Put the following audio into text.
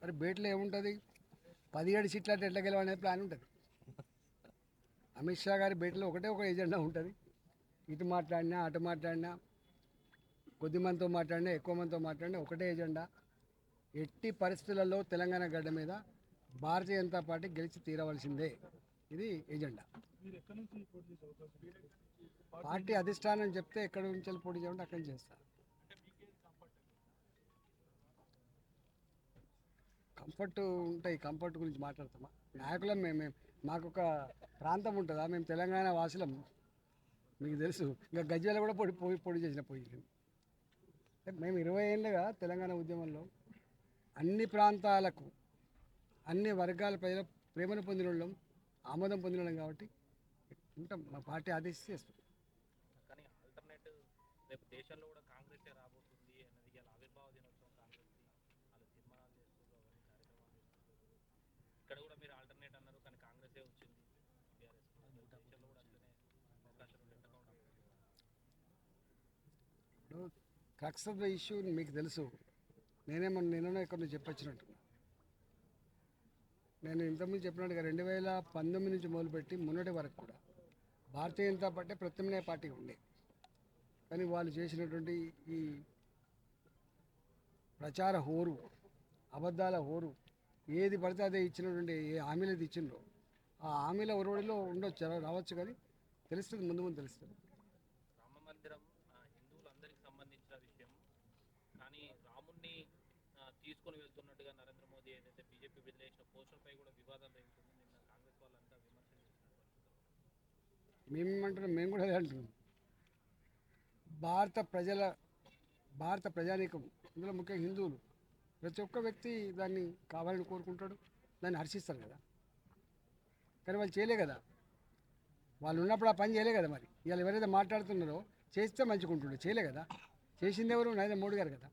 మరి బేట్లో ఏముంటుంది? పదిహేడు సీట్లు అంటే ఎట్లా గెలవనేది ప్లాన్ ఉంటుంది. అమిత్ షా గారి బేట్లో ఒకటే ఒక ఎజెండా ఉంటుంది. ఇటు మాట్లాడినా అటు మాట్లాడినా కొద్ది మందితో మాట్లాడినా ఎక్కువ మందితో మాట్లాడినా ఒకటే ఎజెండా. ఎట్టి పరిస్థితులలో తెలంగాణ గడ్డ మీద భారతీయ జనతా పార్టీ గెలిచి తీరవలసిందే. ఇది ఎజెండా. పార్టీ అధిష్టానం చెప్తే ఎక్కడి నుంచి పోటీ చేయమంటే అక్కడి నుంచి కంఫర్ట్ ఉంటాయి కంఫర్ట్ గురించి మాట్లాడతామా? నాయకులం మేము మాకు ఒక ప్రాంతం ఉంటుందా? మేము తెలంగాణ వాసులం. మీకు తెలుసు. ఇంకా గజ్వేల కూడా పొడి పోయి పొడి చేసిన పోయి మేము. ఇరవై ఏళ్ళుగా తెలంగాణ ఉద్యమంలో అన్ని ప్రాంతాలకు అన్ని వర్గాల ప్రజల ప్రేమను పొందిన వాళ్ళం ఆమోదం పొందిన వాళ్ళం కాబట్టి ఉంటాం. మా పార్టీ ఆదేశిస్తే చేస్తాం. కానీ ఆల్టర్నేట్ రేపు దేశంలో కూడా కాంగ్రెస్ రాబోతుంది అన్నది ఆవిర్భావ దినోత్సవం కాంగ్రెస్ వాళ్ళు తీర్మానాలు చేస్తున్నారు అవన్నీ కార్యక్రమాలు చేస్తున్నారు ఇక్కడ కూడా మీరు ఆల్టర్నేట్ అన్నారు కానీ కాంగ్రెసే వచ్చింది బీఆర్ఎస్ దేశంలో కూడా అట్లనే అవకాశాలు ఉంటాయి ఇప్పుడు క్రక్స్ ఆఫ్ ద ఇష్యూ మీకు తెలుసు. నేనేమో నిన్న ఇక్కడ నుంచి చెప్పొచ్చినట్టు. నేను ఇంతకుముందు చెప్పినట్టుగా రెండు వేల పంతొమ్మిది నుంచి మొదలుపెట్టి మొన్నటి వరకు కూడా భారతీయ జనతా పార్టీ ప్రత్యామ్నాయ పార్టీ ఉండే. కానీ వాళ్ళు చేసినటువంటి ఈ ప్రచార హోరు అబద్ధాల హోరు ఏది పడితే అదే ఇచ్చినటువంటి ఏ హామీలు అయితే ఇచ్చిండ్రో ఆ హామీల ఒరవడిలో ఉండొచ్చు రావచ్చు కానీ తెలుస్తుంది ముందు ముందు తెలుస్తుంది. రామ మందిరం కానీ రాముణ్ణి తీసుకొని వెళ్తున్నట్టుగా నరేంద్ర మోదీ ఏదైతే బీజేపీ వదిలేసిన పోస్టులపై కూడా వివాదం రేగుతుంది. నిన్న కాంగ్రెస్ వాళ్ళంతా విమర్శలు మేమేమంటున్నాం? మేము కూడా అదే అంటున్నాం. భారత ప్రజల భారత ప్రజానీకం ఇందులో ముఖ్యంగా హిందువులు. ప్రతి ఒక్క వ్యక్తి దాన్ని కావాలని కోరుకుంటాడు దాన్ని హర్షిస్తారు కదా. కానీ వాళ్ళు చేయలే కదా. వాళ్ళు ఉన్నప్పుడు ఆ పని చేయలే కదా మరి. ఇవాళ ఎవరైతే మాట్లాడుతున్నారో చేస్తే మంచిగా ఉంటుండే చేయలే కదా. చేసింది ఎవరు? నరేంద్ర మోడీ గారు కదా.